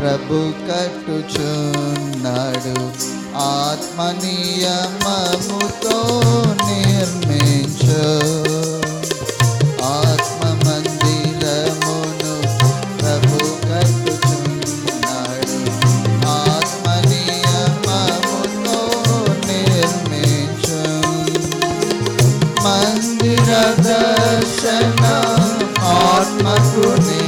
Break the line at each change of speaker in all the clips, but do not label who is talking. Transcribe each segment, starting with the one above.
ప్రభు కట్టుచున్నాడు ఆత్మనియమముతో నిర్మించు ఆత్మ మందిరమును ప్రభు కట్టుచున్నాడు ఆత్మనియమముతో నిర్మించు మందిర దర్శన ఆత్మకు నీచి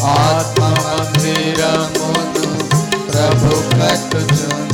Atma Mandiram Prabhu Kakta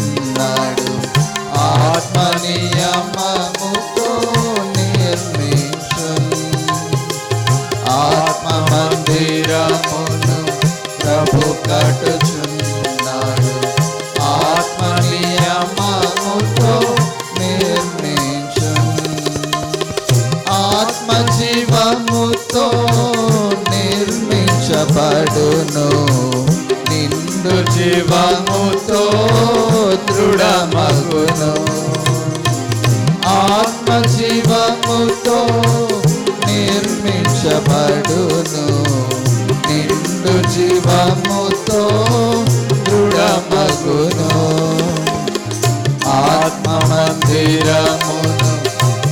జీవముతో దృఢమగును. ఆత్మ మందిరమును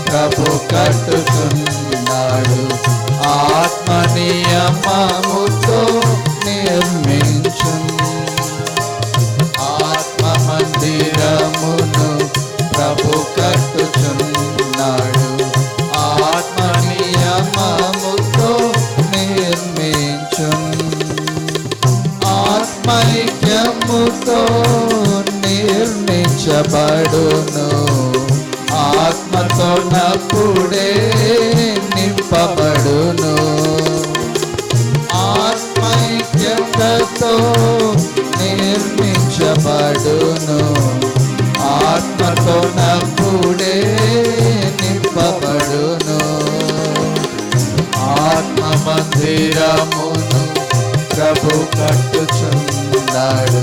ప్రభు కట్టుచున్నాడు. ఆత్మ నియమముతో నిర్మించు నింపబడును ఆత్మతో నప్పుడే నింపబడును. ఆత్మైక్యతతో నిర్మించబడును. ఆత్మతో నప్పుడే నింపబడును. ఆత్మ మందిరమును ప్రభు కట్టుచున్నాడు.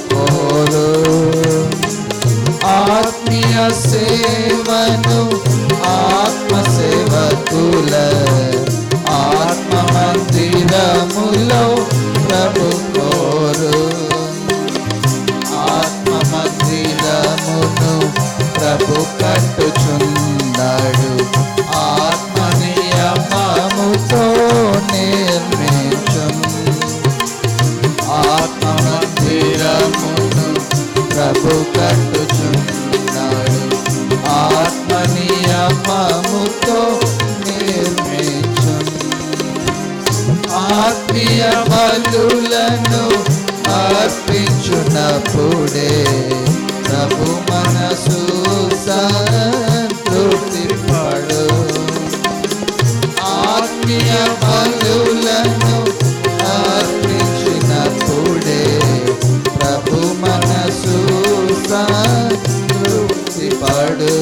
ఆత్మీయ సేవను ఆత్మ సేవకుల ఆత్మ మందిరములో ప్రభు కోరు ఆత్మ మందిరమును ప్రభు కట్టుచున్నాడు ఆత్మ నియమముతో నిర్మించు ఆత్మ మందిరమును ప్రభు కట్టుచున్నాడు ఆత్మీయ బలులను అర్పించున్నప్పుడే ప్రభు మనసు సంతృప్తి పడు ఆత్మీయ బలులను అర్పించినప్పుడే ప్రభు మనసు సంతృప్తి పడు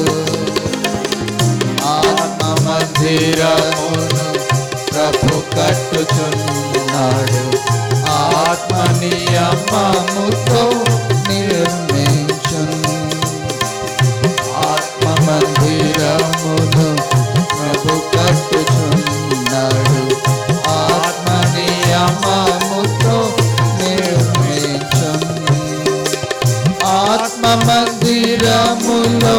ఆత్మ మందిరమును కట్టుచున్నాడు ఆత్మ నియమముతో నిర్మించు ఆత్మ మందిరమును ప్రభు కట్టుచున్నాడు ఆత్మ నియమముతో నిర్మించు ఆత్మ మందిరములో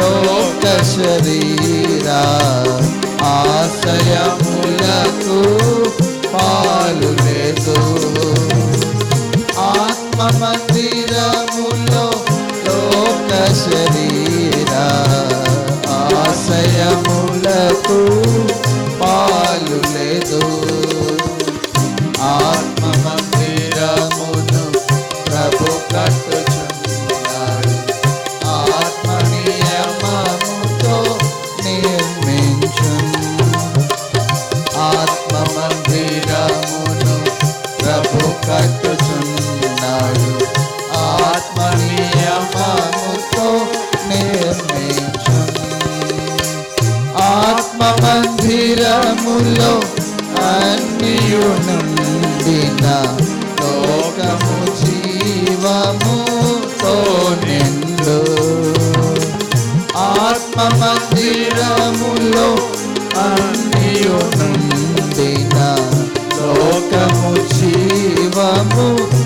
లోక శరీరా Jaya లోకములో అన్నియు నుండిన లోకము జీవముతో నిండు. ఆత్మ మందిరములో అన్నియు నుండిన లోకము జీవముతో